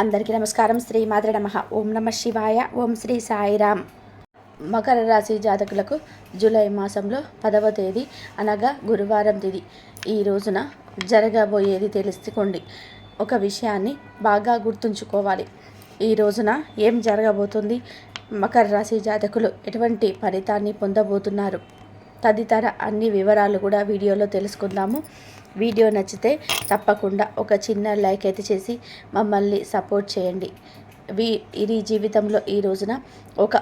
అందరికీ నమస్కారం. శ్రీ మాద్ర నమ. ఓం నమ శివాయ. ఓం శ్రీ సాయిరామ్ మకర రాశి జాతకులకు జూలై మాసంలో పదవ తేదీ అనగా గురువారం తేదీ. ఈ రోజున జరగబోయేది తెలుసుకోండి. ఒక విషయాన్ని బాగా గుర్తుంచుకోవాలి. ఈ రోజున ఏం జరగబోతుంది? మకర రాశి జాతకులు ఎటువంటి ఫలితాన్ని పొందబోతున్నారు? తదితర అన్ని వివరాలు కూడా వీడియోలో తెలుసుకుందాము. వీడియో నచ్చితే తప్పకుండా ఒక చిన్న లైక్ అయితే చేసి మమ్మల్ని సపోర్ట్ చేయండి. వీ ఇది జీవితంలో ఈ రోజున ఒక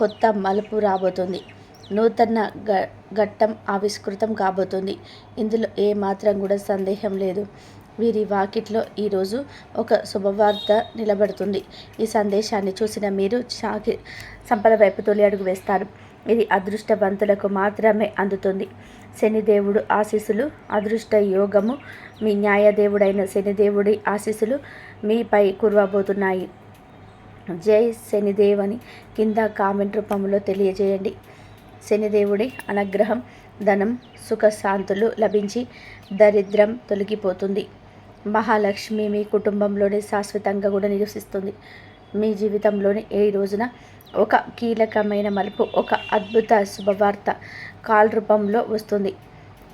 కొత్త మలుపు రాబోతుంది. నూతన గ ఘట్టం ఆవిష్కృతం కాబోతుంది. ఇందులో ఏ మాత్రం కూడా సందేహం లేదు. వీరి వాకిట్లో ఈరోజు ఒక శుభవార్త నిలబడుతుంది. ఈ సందేశాన్ని చూసిన మీరు చాకి సంపద వైపు తొలి అడుగు వేస్తారు. ఇది అదృష్టవంతులకు మాత్రమే అందుతుంది. శనిదేవుడు ఆశీస్సులు అదృష్ట యోగము. మీ న్యాయదేవుడైన శనిదేవుడి ఆశీస్సులు మీపై కురవబోతున్నాయి. జై శనిదేవ్ అని కింద కామెంట్ రూపంలో తెలియజేయండి. శనిదేవుడి అనుగ్రహం ధనం సుఖశాంతులు లభించి దరిద్రం తొలగిపోతుంది. మహాలక్ష్మి మీ కుటుంబంలోనే శాశ్వతంగా కూడా నివసిస్తుంది. మీ జీవితంలోని ఏ రోజున ఒక కీలకమైన మలుపు ఒక అద్భుత శుభవార్త కాల్ రూపంలో వస్తుంది.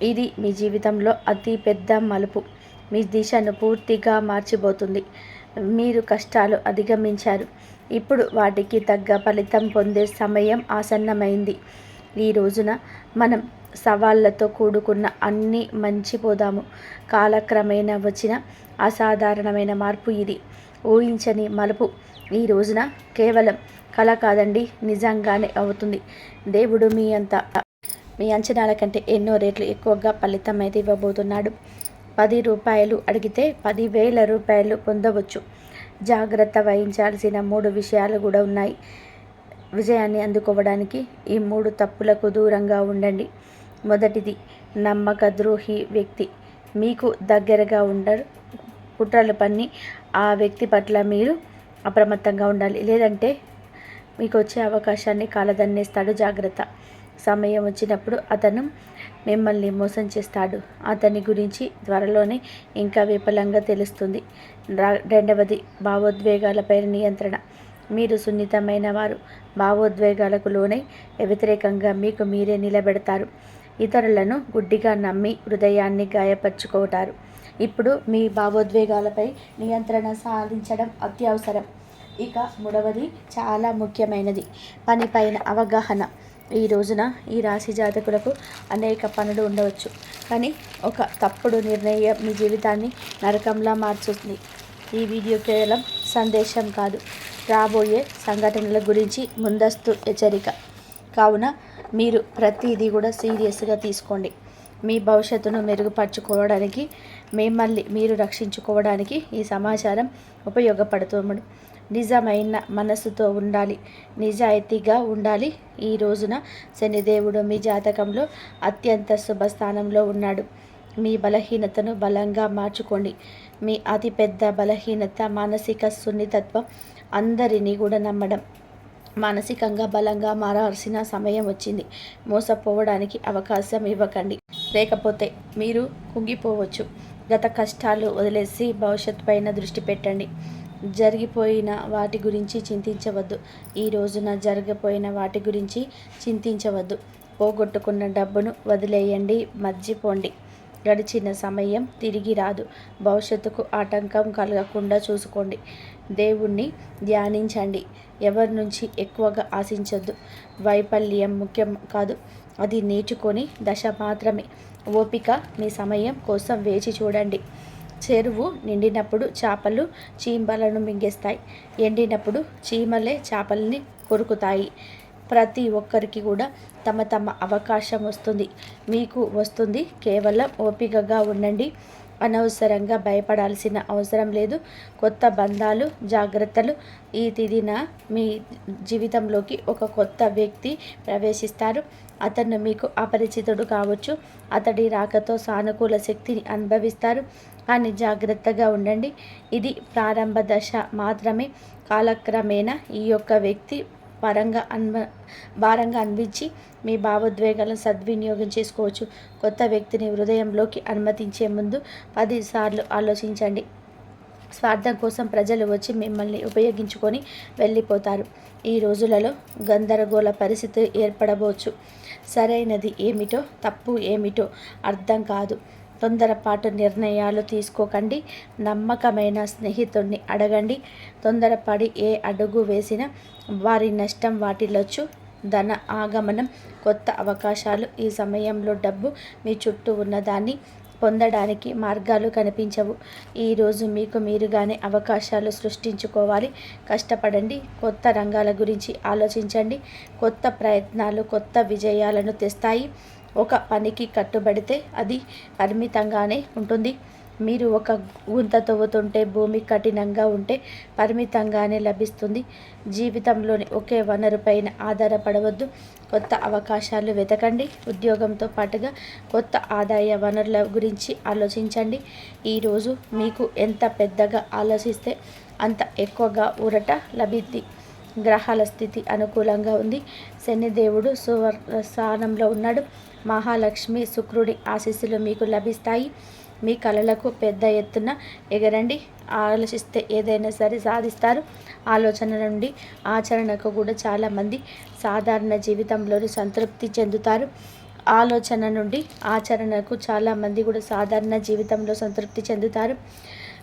ఇది మీ జీవితంలో అతి పెద్ద మలుపు. మీ దిశను పూర్తిగా మార్చిపోతుంది. మీరు కష్టాలు అధిగమించారు. ఇప్పుడు వాటికి తగ్గ ఫలితం పొందే సమయం ఆసన్నమైంది. ఈ రోజున మనం సవాళ్ళతో కూడుకున్న అన్ని మంచిపోదాము కాలక్రమేణా వచ్చిన అసాధారణమైన మార్పు ఇది. ఊహించని మలుపు. ఈ రోజున కేవలం కళ కాదండి నిజంగానే అవుతుంది. దేవుడు మీ అంత మీ అంచనాల కంటే ఎన్నో రేట్లు ఎక్కువగా ఫలితం అయితే ఇవ్వబోతున్నాడు. పది రూపాయలు అడిగితే పదివేల రూపాయలు పొందవచ్చు. జాగ్రత్త వహించాల్సిన మూడు విషయాలు కూడా ఉన్నాయి. విజయాన్ని అందుకోవడానికి ఈ మూడు తప్పులకు దూరంగా ఉండండి. మొదటిది నమ్మక ద్రోహి వ్యక్తి. మీకు దగ్గరగా ఉండరు కుట్రలు పన్ని ఆ వ్యక్తి పట్ల మీరు అప్రమత్తంగా ఉండాలి. లేదంటే మీకు వచ్చే అవకాశాన్ని కాలదన్నేస్తాడు జాగ్రత్త. సమయం వచ్చినప్పుడు అతను మిమ్మల్ని మోసం చేస్తాడు. అతని గురించి త్వరలోనే ఇంకా విఫలంగా తెలుస్తుంది. రెండవది భావోద్వేగాలపై నియంత్రణ. మీరు సున్నితమైన వారు. భావోద్వేగాలకు లోనై వ్యతిరేకంగా మీకు మీరే నిలబెడతారు. ఇతరులను గుడ్డిగా నమ్మి హృదయాన్ని గాయపరుచుకుంటారు. ఇప్పుడు మీ భావోద్వేగాలపై నియంత్రణ సాధించడం అత్యవసరం. ఇక మూడవది చాలా ముఖ్యమైనది పనిపైన అవగాహన. ఈ రోజున ఈ రాశి జాతకులకు అనేక పనులు ఉండవచ్చు. కానీ ఒక తప్పుడు నిర్ణయం మీ జీవితాన్ని నరకంలా మార్చుతుంది. ఈ వీడియో కేవలం సందేశం కాదు రాబోయే సంఘటనల గురించి ముందస్తు హెచ్చరిక. కావున మీరు ప్రతిదీ కూడా సీరియస్గా తీసుకోండి. మీ భవిష్యత్తును మెరుగుపరచుకోవడానికి మిమ్మల్ని మీరు రక్షించుకోవడానికి ఈ సమాచారం ఉపయోగపడుతుంది. నిజమైన మనసుతో ఉండాలి నిజాయితీగా ఉండాలి. ఈ రోజున శనిదేవుడు మీ జాతకంలో అత్యంత శుభస్థానంలో ఉన్నాడు. మీ బలహీనతను బలంగా మార్చుకోండి. మీ అతిపెద్ద బలహీనత మానసిక సున్నితత్వం అందరినీ కూడా నమ్మడం. మానసికంగా బలంగా మారాల్సిన సమయం వచ్చింది. మోసపోవడానికి అవకాశం ఇవ్వకండి. లేకపోతే మీరు కుంగిపోవచ్చు. గత కష్టాలు వదిలేసి భవిష్యత్ పైన దృష్టి పెట్టండి. జరిగిపోయిన వాటి గురించి చింతించవద్దు. ఈ రోజున జరగపోయిన వాటి గురించి చింతించవద్దు. పోగొట్టుకున్న డబ్బును వదిలేయండి మర్చిపోండి. గడిచిన సమయం తిరిగి రాదు. భవిష్యత్తుకు ఆటంకం కలగకుండా చూసుకోండి. దేవుణ్ణి ధ్యానించండి. ఎవరి నుంచి ఎక్కువగా ఆశించద్దు. వైఫల్యం ముఖ్యం కాదు. అది నేర్చుకొని దశ మాత్రమే. ఓపిక మీ సమయం కోసం వేచి చూడండి. చెరువు నిండినప్పుడు చేపలు చీమలను మింగేస్తాయి. ఎండినప్పుడు చీమలే చేపల్ని కొరుకుతాయి. ప్రతి ఒక్కరికి కూడా తమ తమ అవకాశం వస్తుంది. మీకు వస్తుంది. కేవలం ఓపికగా ఉండండి. అనవసరంగా భయపడాల్సిన అవసరం లేదు. కొత్త బంధాలు జాగ్రత్తలు ఈ తిదిన మీ జీవితంలోకి ఒక కొత్త వ్యక్తి ప్రవేశిస్తారు. అతను మీకు అపరిచితుడు కావచ్చు. అతడి రాకతో సానుకూల శక్తిని అనుభవిస్తారు. కానీ జాగ్రత్తగా ఉండండి. ఇది ప్రారంభ దశ మాత్రమే. కాలక్రమేణా ఈ యొక్క వ్యక్తి పరంగా అన్వ భారంగా అనిపించి మీ భావోద్వేగాలను సద్వినియోగం చేసుకోవచ్చు. కొత్త వ్యక్తిని హృదయంలోకి అనుమతించే ముందు పదిసార్లు ఆలోచించండి. స్వార్థం కోసం ప్రజలు వచ్చి మిమ్మల్ని ఉపయోగించుకొని వెళ్ళిపోతారు. ఈ రోజులలో గందరగోళ పరిస్థితి ఏర్పడవచ్చు సరైనది ఏమిటో తప్పు ఏమిటో అర్థం కాదు. తొందరపాటు నిర్ణయాలు తీసుకోకండి. నమ్మకమైన స్నేహితుడిని అడగండి. తొందరపడి ఏ అడుగు వేసినా వారి నష్టం వాటిల్లొచ్చు. ధన ఆగమనం కొత్త అవకాశాలు ఈ సమయంలో డబ్బు మీ చుట్టూ ఉన్నదాన్ని పొందడానికి మార్గాలు కనిపించవు. ఈరోజు మీకు మీరుగానే అవకాశాలు సృష్టించుకోవాలి. కష్టపడండి. కొత్త రంగాల గురించి ఆలోచించండి. కొత్త ప్రయత్నాలు కొత్త విజయాలను తెస్తాయి. ఒక పనికి కట్టుబడితే అది పరిమితంగానే ఉంటుంది. మీరు ఒక గుంత తవ్వుతుంటే భూమి కఠినంగా ఉంటే పరిమితంగానే లభిస్తుంది. జీవితంలోని ఒకే వనరు పైన ఆధారపడవద్దు. కొత్త అవకాశాలు వెతకండి. ఉద్యోగంతో పాటుగా కొత్త ఆదాయ వనరుల గురించి ఆలోచించండి. ఈరోజు మీకు ఎంత పెద్దగా ఆలోచిస్తే అంత ఎక్కువగా ఊరట లభిద్ది. గ్రహాల స్థితి అనుకూలంగా ఉంది. శనిదేవుడు సువర్ స్థానంలో ఉన్నాడు. మహాలక్ష్మి శుక్రుడి ఆశీస్సులు మీకు లభిస్తాయి. మీ కళలకు పెద్ద ఎత్తున ఎగరండి. ఆలోచిస్తే ఏదైనా సరే సాధిస్తారు. ఆలోచన నుండి ఆచరణకు కూడా చాలామంది సాధారణ జీవితంలోని సంతృప్తి చెందుతారు. ఆలోచన నుండి ఆచరణకు చాలామంది కూడా సాధారణ జీవితంలో సంతృప్తి చెందుతారు.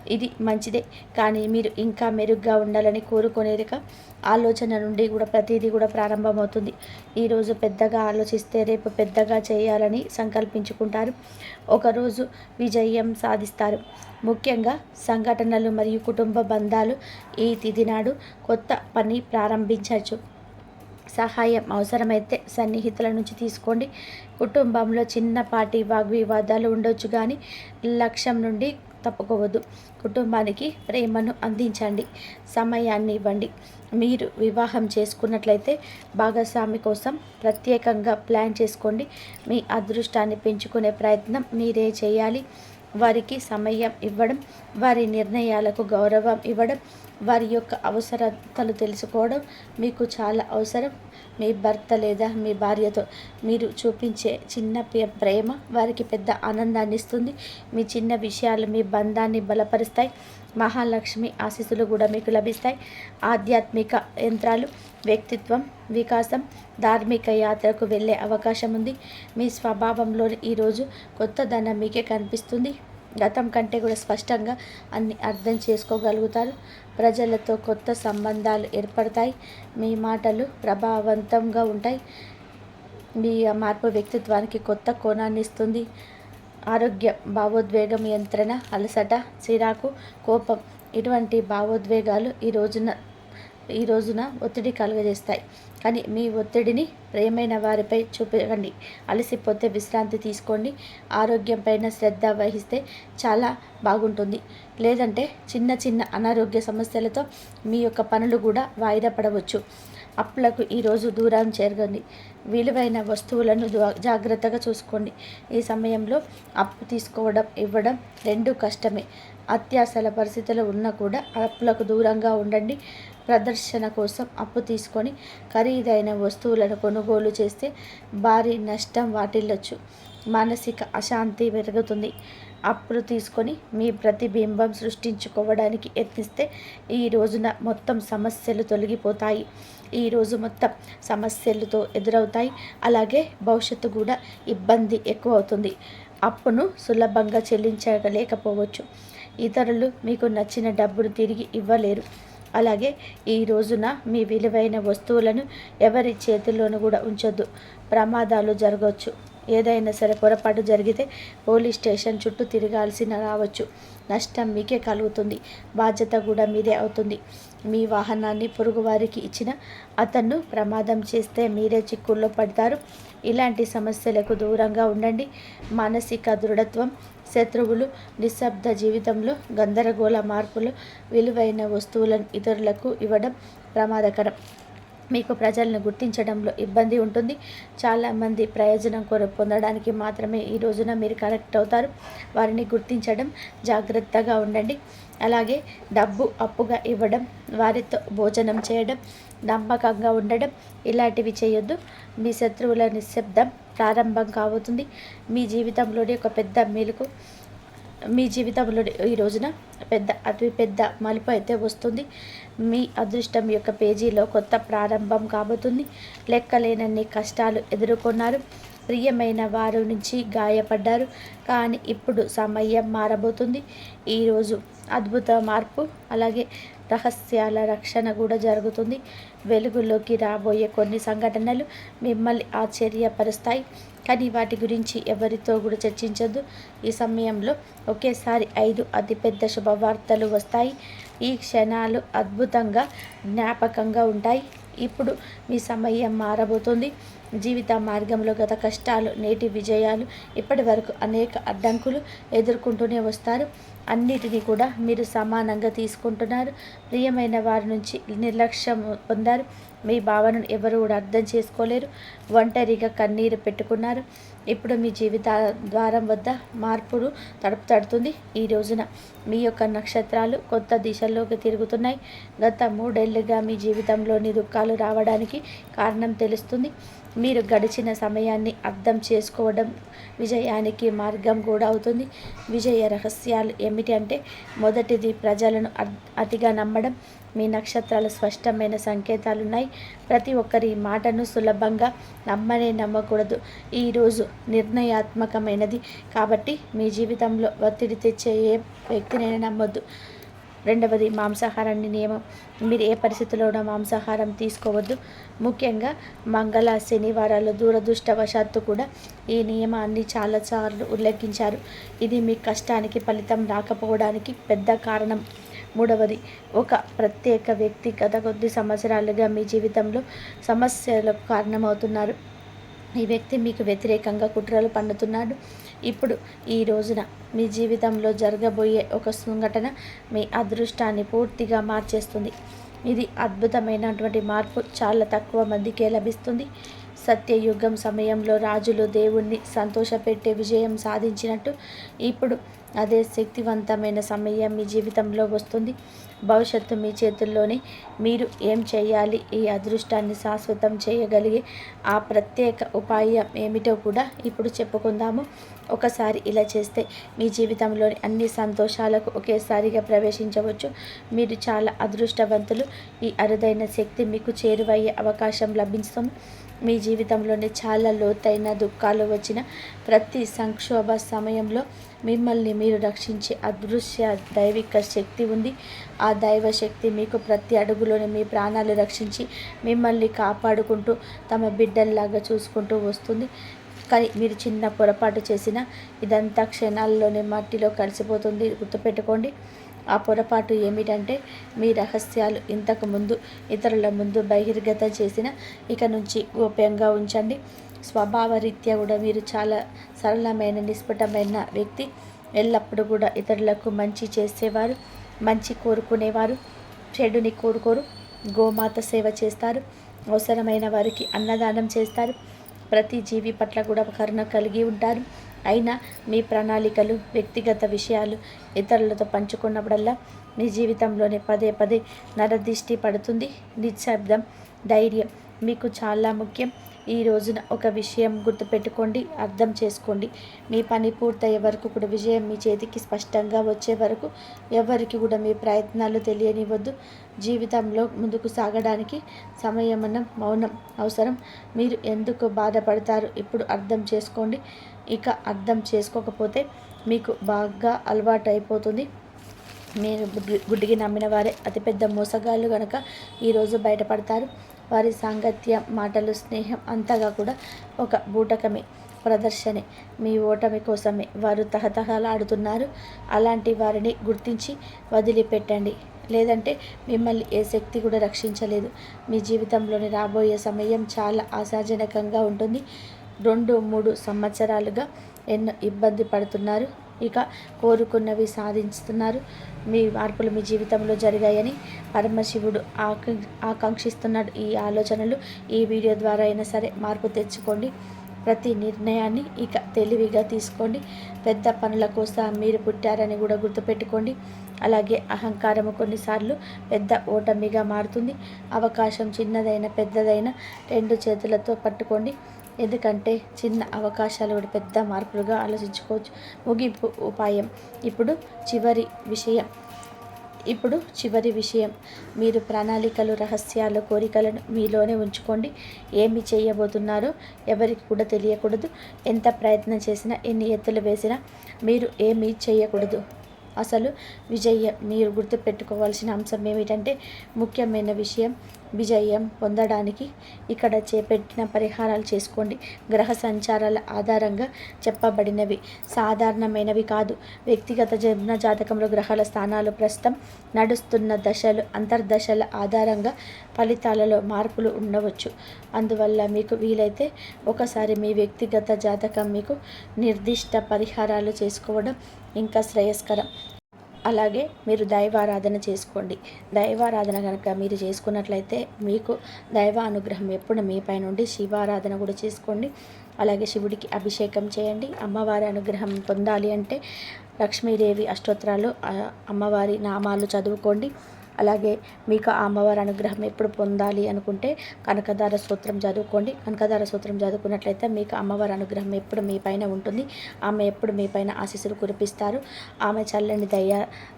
ఇది మంచిదే. కానీ మీరు ఇంకా మెరుగ్గా ఉండాలని కోరుకునేదిక ఆలోచన నుండి కూడా ప్రతిదీ కూడా ప్రారంభమవుతుంది. ఈరోజు పెద్దగా ఆలోచిస్తే రేపు పెద్దగా చేయాలని సంకల్పించుకుంటారు. ఒకరోజు విజయం సాధిస్తారు. ముఖ్యంగా సంఘటనలు మరియు కుటుంబ బంధాలు ఈ తిథి నాడు కొత్త పని ప్రారంభించవచ్చు. సహాయం అవసరమైతే సన్నిహితుల నుంచి తీసుకోండి. కుటుంబంలో చిన్నపాటి వాగ్వివాదాలు ఉండొచ్చు కానీ లక్ష్యం నుండి తప్పుకోవద్దు. కుటుంబానికి ప్రేమను అందించండి. సమయాన్ని ఇవ్వండి. మీరు వివాహం చేసుకున్నట్లయితే భాగస్వామి కోసం ప్రత్యేకంగా ప్లాన్ చేసుకోండి. మీ అదృష్టాన్ని పెంచుకునే ప్రయత్నం మీరే చేయాలి. వారికి సమయం ఇవ్వడం వారి నిర్ణయాలకు గౌరవం ఇవ్వడం వారి యొక్క అవసరతలు తెలుసుకోవడం మీకు చాలా అవసరం. మీ భర్త లేదా మీ భార్యతో మీరు చూపించే చిన్న ప్రేమ వారికి పెద్ద ఆనందాన్ని ఇస్తుంది. మీ చిన్న విషయాలు మీ బంధాన్ని బలపరుస్తాయి. మహాలక్ష్మి ఆశీస్సులు కూడా మీకు లభిస్తాయి. ఆధ్యాత్మిక యంత్రాలు వ్యక్తిత్వం వికాసం ధార్మిక యాత్రకు వెళ్ళే అవకాశం ఉంది. మీ స్వభావంలో ఈరోజు కొత్త ధనం మీకే కనిపిస్తుంది. గతం కంటే కూడా స్పష్టంగా అన్ని అర్థం చేసుకోగలుగుతారు. ప్రజలతో కొత్త సంబంధాలు ఏర్పడతాయి. మీ మాటలు ప్రభావవంతంగా ఉంటాయి. మీ మార్పు వ్యక్తిత్వానికి కొత్త కోణాన్ని ఇస్తుంది. ఆరోగ్యం భావోద్వేగం నియంత్రణ అలసట చిరాకు కోపం ఇటువంటి భావోద్వేగాలు ఈ రోజున ఈ రోజున ఒత్తిడి కలుగజేస్తాయి. కానీ మీ ఒత్తిడిని ప్రేమైన వారిపై చూపకండి. అలసిపోతే విశ్రాంతి తీసుకోండి. ఆరోగ్యంపైన శ్రద్ధ వహిస్తే చాలా బాగుంటుంది. లేదంటే చిన్న చిన్న అనారోగ్య సమస్యలతో మీ యొక్క పనులు కూడా వాయిదా పడవచ్చు. అప్పులకు ఈరోజు దూరం చేరగండి విలువైన వస్తువులను జాగ్రత్తగా చూసుకోండి. ఈ సమయంలో అప్పు తీసుకోవడం ఇవ్వడం రెండు కష్టమే. అత్యాసల పరిస్థితులు ఉన్నా కూడా అప్పులకు దూరంగా ఉండండి. ప్రదర్శన కోసం అప్పు తీసుకొని ఖరీదైన వస్తువులను కొనుగోలు చేస్తే భారీ నష్టం వాటిల్లొచ్చు. మానసిక అశాంతి పెరుగుతుంది. అప్పులు తీసుకొని మీ ప్రతిబింబం సృష్టించుకోవడానికి యత్నిస్తే ఈ రోజున మొత్తం సమస్యలు తొలగిపోతాయి. ఈరోజు మొత్తం సమస్యలతో ఎదురవుతాయి. అలాగే భవిష్యత్తు కూడా ఇబ్బంది ఎక్కువ అవుతుంది అప్పును సులభంగా చెల్లించలేకపోవచ్చు. ఇతరులు మీకు నచ్చిన డబ్బును తిరిగి ఇవ్వలేరు. అలాగే ఈ రోజున మీ విలువైన వస్తువులను ఎవరి చేతుల్లోనూ కూడా ఉంచొద్దు. ప్రమాదాలు జరగవచ్చు ఏదైనా సరే పొరపాటు జరిగితే పోలీస్ స్టేషన్ చుట్టూ తిరగాల్సిన రావచ్చు. నష్టం మీకే కలుగుతుంది. బాధ్యత కూడా మీదే అవుతుంది. మీ వాహనాన్ని పొరుగువారికి ఇచ్చిన అతన్ను ప్రమాదం చేస్తే మీరే చిక్కుల్లో పడతారు. ఇలాంటి సమస్యలకు దూరంగా ఉండండి. మానసిక దృఢత్వం శత్రువులు నిశ్శబ్ద జీవితంలో గందరగోళ మార్పులు విలువైన వస్తువులను ఇతరులకు ఇవ్వడం ప్రమాదకరం. మీకు ప్రజలను గుర్తించడంలో ఇబ్బంది ఉంటుంది. చాలామంది ప్రయోజనం కొర పొందడానికి మాత్రమే ఈ రోజున మీరు కనెక్ట్ అవుతారు. వారిని గుర్తించడం జాగ్రత్తగా ఉండండి. అలాగే డబ్బు అప్పుగా ఇవ్వడం వారితో భోజనం చేయడం నమ్మకంగా ఉండడం ఇలాంటివి చేయొద్దు. మీ శత్రువుల నిశ్శబ్దం ప్రారంభం కాబోతుంది. మీ జీవితంలోని ఒక పెద్ద మేలుకు మీ జీవితంలో ఈ రోజున పెద్ద అతి పెద్ద మలుపు అయితే వస్తుంది. మీ అదృష్టం యొక్క పేజీలో కొత్త ప్రారంభం కాబోతుంది. లెక్కలేనన్ని కష్టాలు ఎదుర్కొన్నారు. ప్రియమైన వారి నుంచి గాయపడ్డారు. కానీ ఇప్పుడు సమయం మారబోతుంది. ఈరోజు అద్భుత మార్పు అలాగే రహస్యాల రక్షణ కూడా జరుగుతుంది. వెలుగులోకి రాబోయే కొన్ని సంఘటనలు మిమ్మల్ని ఆశ్చర్యపరుస్తాయి. కానీ వాటి గురించి ఎవరితో కూడా చర్చించద్దు. ఈ సమయంలో ఒకేసారి ఐదు అతిపెద్ద శుభవార్తలు వస్తాయి. ఈ క్షణాలు అద్భుతంగా జ్ఞాపకంగా ఉంటాయి. ఇప్పుడు మీ సమయం మారబోతుంది. జీవిత మార్గంలో గత కష్టాలు నేటి విజయాలు ఇప్పటి వరకు అనేక అడ్డంకులు ఎదుర్కొంటూనే వస్తారు. అన్నిటినీ కూడా మీరు సమానంగా తీసుకుంటున్నారు. ప్రియమైన వారి నుంచి నిర్లక్ష్యం పొందారు. మీ భావనను ఎవరు కూడా అర్థం చేసుకోలేరు. ఒంటరిగా కన్నీరు పెట్టుకున్నారు. ఇప్పుడు మీ జీవిత ద్వారం వద్ద మార్పులు తడుపు తడుతుంది. ఈ రోజున మీ యొక్క నక్షత్రాలు కొత్త దిశల్లోకి తిరుగుతున్నాయి. గత మూడేళ్ళుగా మీ జీవితంలోని దుఃఖాలు రావడానికి కారణం తెలుస్తుంది. మీరు గడిచిన సమయాన్ని అర్థం చేసుకోవడం విజయానికి మార్గం కూడా అవుతుంది. విజయ రహస్యాలు ఏమిటి అంటే మొదటిది ప్రజలను అతిగా నమ్మడం. మీ నక్షత్రాలు స్పష్టమైన సంకేతాలు ఉన్నాయి ప్రతి ఒక్కరి మాటను సులభంగా నమ్మనే నమ్మకూడదు. ఈరోజు నిర్ణయాత్మకమైనది. కాబట్టి మీ జీవితంలో ఒత్తిడి తెచ్చే ఏ వ్యక్తినైనా నమ్మొద్దు. రెండవది మాంసాహారాన్ని నియమం. మీరు ఏ పరిస్థితుల్లోనూ మాంసాహారం తీసుకోవద్దు. ముఖ్యంగా మంగళ శనివారాల్లో దూరదృష్టవశాత్తు కూడా ఈ నియమాన్ని చాలాసార్లు ఉల్లంఘించారు. ఇది మీ కష్టానికి ఫలితం రాకపోవడానికి పెద్ద కారణం. మూడవది ఒక ప్రత్యేక వ్యక్తి గత కొద్ది సంవత్సరాలుగా మీ జీవితంలో సమస్యలకు కారణమవుతున్నారు. ఈ వ్యక్తి మీకు వ్యతిరేకంగా కుట్రలు పన్నుతున్నాడు ఇప్పుడు ఈ రోజున మీ జీవితంలో జరగబోయే ఒక సంఘటన మీ అదృష్టాన్ని పూర్తిగా మార్చేస్తుంది. ఇది అద్భుతమైనటువంటి మార్పు. చాలా తక్కువ మందికే లభిస్తుంది. సత్యయుగం సమయంలో రాజులు దేవుణ్ణి సంతోషపెట్టే విజయం సాధించినట్టు ఇప్పుడు అదే శక్తివంతమైన సమయం మీ జీవితంలో వస్తుంది. భవిష్యత్తు మీ చేతుల్లోనే మీరు ఏం చేయాలి? ఈ అదృష్టాన్ని శాశ్వతం చేయగలిగే ఆ ప్రత్యేక ఉపాయం ఏమిటో కూడా ఇప్పుడు చెప్పుకుందాము. ఒకసారి ఇలా చేస్తే మీ జీవితంలోని అన్ని సంతోషాలకు ఒకేసారిగా ప్రవేశించవచ్చు. మీరు చాలా అదృష్టవంతులు. ఈ అరుదైన శక్తి మీకు చేరువయ్యే అవకాశం లభిస్తుంది. మీ జీవితంలోనే చాలా లోతైన దుఃఖాలు వచ్చిన ప్రతి సంక్షోభ సమయంలో మిమ్మల్ని మీరు రక్షించే అదృశ్య దైవిక శక్తి ఉంది. ఆ దైవ శక్తి మీకు ప్రతి అడుగులోనే మీ ప్రాణాలు రక్షించి మిమ్మల్ని కాపాడుకుంటూ తమ బిడ్డల్లాగా చూసుకుంటూ వస్తుంది. కానీ మీరు చిన్న పొరపాటు చేసిన ఇదంతా క్షణాల్లోనే మట్టిలో కలిసిపోతుంది. గుర్తుపెట్టుకోండి. ఆ పొరపాటు ఏమిటంటే మీ రహస్యాలు ఇంతకు ముందు ఇతరుల ముందు బహిర్గత చేసిన ఇక నుంచి గోప్యంగా ఉంచండి. స్వభావరీత్యా కూడా మీరు చాలా సరళమైన నిస్ఫుటమైన వ్యక్తి. ఎల్లప్పుడూ కూడా ఇతరులకు మంచి చేసేవారు మంచి కోరుకునేవారు చెడుని కోరుకోరు. గోమాత సేవ చేస్తారు అవసరమైన వారికి అన్నదానం చేస్తారు. ప్రతి జీవి పట్ల కూడా కరుణ కలిగి ఉంటారు. అయినా మీ ప్రణాళికలు వ్యక్తిగత విషయాలు ఇతరులతో పంచుకున్నప్పుడల్లా మీ జీవితంలోనే పదే పదే నరదిష్టి పడుతుంది. నిశ్శబ్దం ధైర్యం మీకు చాలా ముఖ్యం. ఈ రోజున ఒక విషయం గుర్తుపెట్టుకోండి అర్థం చేసుకోండి. మీ పని పూర్తయ్యే వరకు కూడా విజయం మీ చేతికి స్పష్టంగా వచ్చే వరకు ఎవరికి కూడా మీ ప్రయత్నాలు తెలియనివ్వద్దు. జీవితంలో ముందుకు సాగడానికి సమయమనం మౌనం అవసరం. మీరు ఎందుకు బాధపడతారు ఇప్పుడు అర్థం చేసుకోండి. ఇక అర్థం చేసుకోకపోతే మీకు బాగా అలవాటు అయిపోతుంది మీరు గుడ్డికి నమ్మిన వారే అతిపెద్ద మోసగాళ్ళు కనుక ఈరోజు బయటపడతారు. వారి సాంగత్యం మాటలు స్నేహం అంతగా కూడా ఒక బూటకమే ప్రదర్శనే. మీ ఓటమి కోసమే వారు తహతహలాడుతున్నారు అలాంటి వారిని గుర్తించి వదిలిపెట్టండి. లేదంటే మిమ్మల్ని ఏ శక్తి కూడా రక్షించలేదు. మీ జీవితంలోని రాబోయే సమయం చాలా ఆశాజనకంగా ఉంటుంది. రెండు మూడు సంవత్సరాలుగా ఎన్నో ఇబ్బంది పడుతున్నారు. ఇక కోరుకున్నవి సాధిస్తున్నారు. మీ మార్పులు మీ జీవితంలో జరిగాయని పరమశివుడు ఆకాంక్షిస్తున్నాడు. ఈ ఆలోచనలు ఈ వీడియో ద్వారా అయినా సరే మార్పు తెచ్చుకోండి. ప్రతి నిర్ణయాన్ని ఇక తెలివిగా తీసుకోండి. పెద్ద పనుల కోసం మీరు పుట్టారని కూడా గుర్తుపెట్టుకోండి. అలాగే అహంకారము కొన్నిసార్లు పెద్ద ఓటమిగా మారుతుంది. అవకాశం చిన్నదైన పెద్దదైన రెండు చేతులతో పట్టుకోండి. ఎందుకంటే చిన్న అవకాశాలు కూడా పెద్ద మార్పులుగా ఆలోచించుకోవచ్చు. ముగింపు ఉపాయం. ఇప్పుడు చివరి విషయం. ఇప్పుడు చివరి విషయం. మీరు ప్రణాళికలు రహస్యాలు కోరికలను మీలోనే ఉంచుకోండి. ఏమి చేయబోతున్నారో ఎవరికి కూడా తెలియకూడదు. ఎంత ప్రయత్నం చేసినా ఎన్ని ఎత్తులు వేసినా మీరు ఏమీ చేయకూడదు. అసలు విజయం మీరు గుర్తుపెట్టుకోవాల్సిన అంశం ఏమిటంటే ముఖ్యమైన విషయం విజయం పొందడానికి ఇక్కడ చేపట్టిన పరిహారాలు చేసుకోండి. గ్రహ సంచారాల ఆధారంగా చెప్పబడినవి. సాధారణమైనవి కాదు. వ్యక్తిగత జన్మ జాతకంలో గ్రహాల స్థానాలు ప్రస్తుతం నడుస్తున్న దశలు అంతర్దశల ఆధారంగా ఫలితాలలో మార్పులు ఉండవచ్చు. అందువల్ల మీకు వీలైతే ఒకసారి మీ వ్యక్తిగత జాతకం మీకు నిర్దిష్ట పరిహారాలు చేసుకోవడం ఇంకా శ్రేయస్కరం. అలాగే మీరు దైవారాధన చేసుకోండి. దైవారాధన కనుక మీరు చేసుకున్నట్లయితే మీకు దైవ అనుగ్రహం ఎప్పుడు మీ పై నుండి శివారాధన కూడా చేసుకోండి. అలాగే శివుడికి అభిషేకం చేయండి. అమ్మవారి అనుగ్రహం పొందాలి అంటే లక్ష్మీదేవి అష్టోత్తరాలు అమ్మవారి నామాలు చదువుకోండి. అలాగే మీకు ఆ అమ్మవారి అనుగ్రహం ఎప్పుడు పొందాలి అనుకుంటే కనకదార సూత్రం చదువుకోండి. కనకదార సూత్రం చదువుకున్నట్లయితే మీకు అమ్మవారి అనుగ్రహం ఎప్పుడు మీ పైన ఉంటుంది. ఆమె ఎప్పుడు మీ పైన ఆశీస్సులు కురిపిస్తారు. ఆమె చల్లని దయ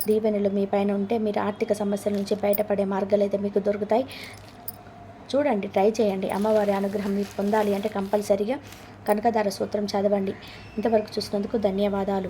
దీవెనలు మీ పైన ఉంటే మీరు ఆర్థిక సమస్యల నుంచి బయటపడే మార్గాలు అయితే మీకు దొరుకుతాయి. చూడండి ట్రై చేయండి. అమ్మవారి అనుగ్రహం మీకు పొందాలి అంటే కంపల్సరీగా కనకదార సూత్రం చదవండి. ఇంతవరకు చూసినందుకు ధన్యవాదాలు.